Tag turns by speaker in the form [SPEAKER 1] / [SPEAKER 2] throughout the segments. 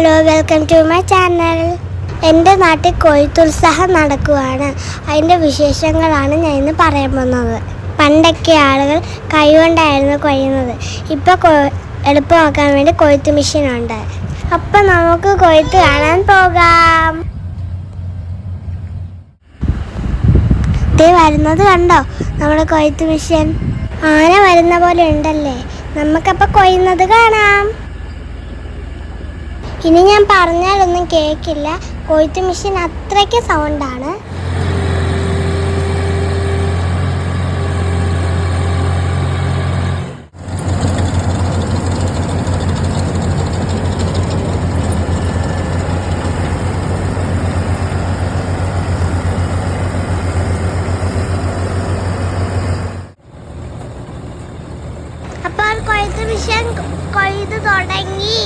[SPEAKER 1] Hello welcome to my channel എന്റെ നാട്ടിൽ കൊയ്ത്തുത്സാഹം നടക്കുകയാണ് അതിന്റെ വിശേഷങ്ങളാണ് ഞാൻ ഇന്ന് പറയാൻ പോകുന്നത്. പണ്ടൊക്കെ ആളുകൾ കൈകൊണ്ടായിരുന്നു കൊയ്യുന്നത്. ഇപ്പോൾ കൊ എളുപ്പമാക്കാൻ വേണ്ടി കൊയ്ത്ത് മെഷീനുണ്ട് അപ്പം നമുക്ക് കൊയ്ത്ത് കാണാൻ പോകാം. ദേ വരുന്നത് കണ്ടോ? നമ്മുടെ കൊയ്ത്ത് മെഷീൻ ആന വരുന്ന പോലെ ഉണ്ടല്ലേ? നമുക്കപ്പോൾ കൊയ്യുന്നത് കാണാം. ഇനി ഞാൻ പറഞ്ഞാലൊന്നും കേൾക്കില്ല കൊയ്ത്ത് മെഷീൻ അത്രയ്ക്ക് സൗണ്ടാണ് അപ്പോൾ കൊയ്ത്ത് മെഷീൻ കൊയ്ത് തുടങ്ങി.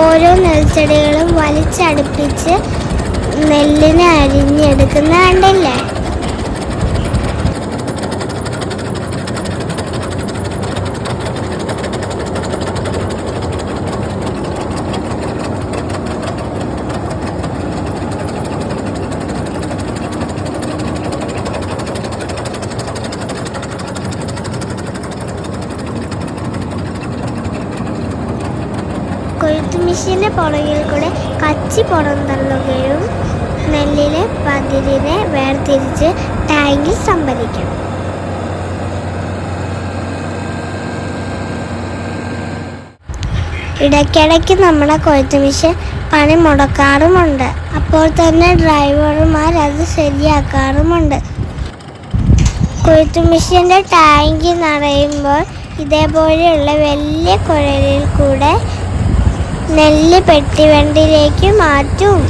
[SPEAKER 1] ഓരോ നെൽച്ചെടികളും വലിച്ചടുപ്പിച്ച് നെല്ലിനെ അരിഞ്ഞെടുക്കുന്ന കൊയ്ത്ത് പുറകിൽ കൂടെ കച്ചി പുറം തള്ളുകയും നെല്ലിലെ പതിരിനെ വേർതിരിച്ച് ടാങ്കിൽ സംഭരിക്കും. ഇടയ്ക്കിടയ്ക്ക് നമ്മുടെ കൊയ്ത്ത് പണി മുടക്കാറുമുണ്ട്. അപ്പോൾ തന്നെ ഡ്രൈവർമാർ അത് ശരിയാക്കാറുമുണ്ട്. കൊയ്ത്ത് ടാങ്ക് നിറയുമ്പോൾ ഇതേപോലെയുള്ള വലിയ കുഴലിൽ കൂടെ നെല്ല് പെട്ടിവണ്ടിയിലേക്ക് മാറ്റും.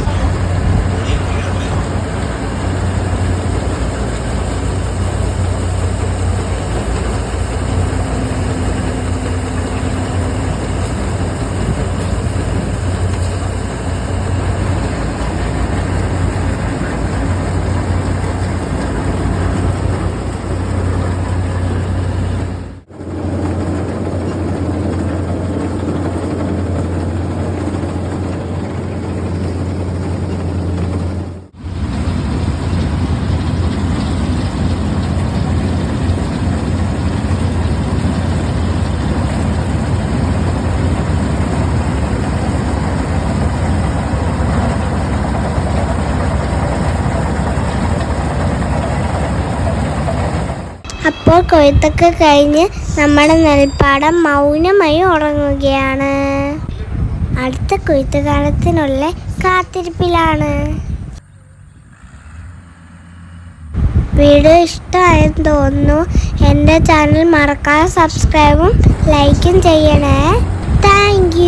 [SPEAKER 1] അപ്പോൾ കൊയ്ത്തൊക്കെ കഴിഞ്ഞ് നമ്മുടെ നെൽപ്പാടം മൗനമായി ഉറങ്ങുകയാണ്. അടുത്ത കൊയ്ത്ത് കാലത്തിനുള്ള കാത്തിരിപ്പിലാണ്. വീഡിയോ ഇഷ്ടമായെന്ന് തോന്നുന്നു. എന്റെ ചാനൽ മറക്കാതെ സബ്സ്ക്രൈബും ലൈക്കും ചെയ്യണേ. താങ്ക്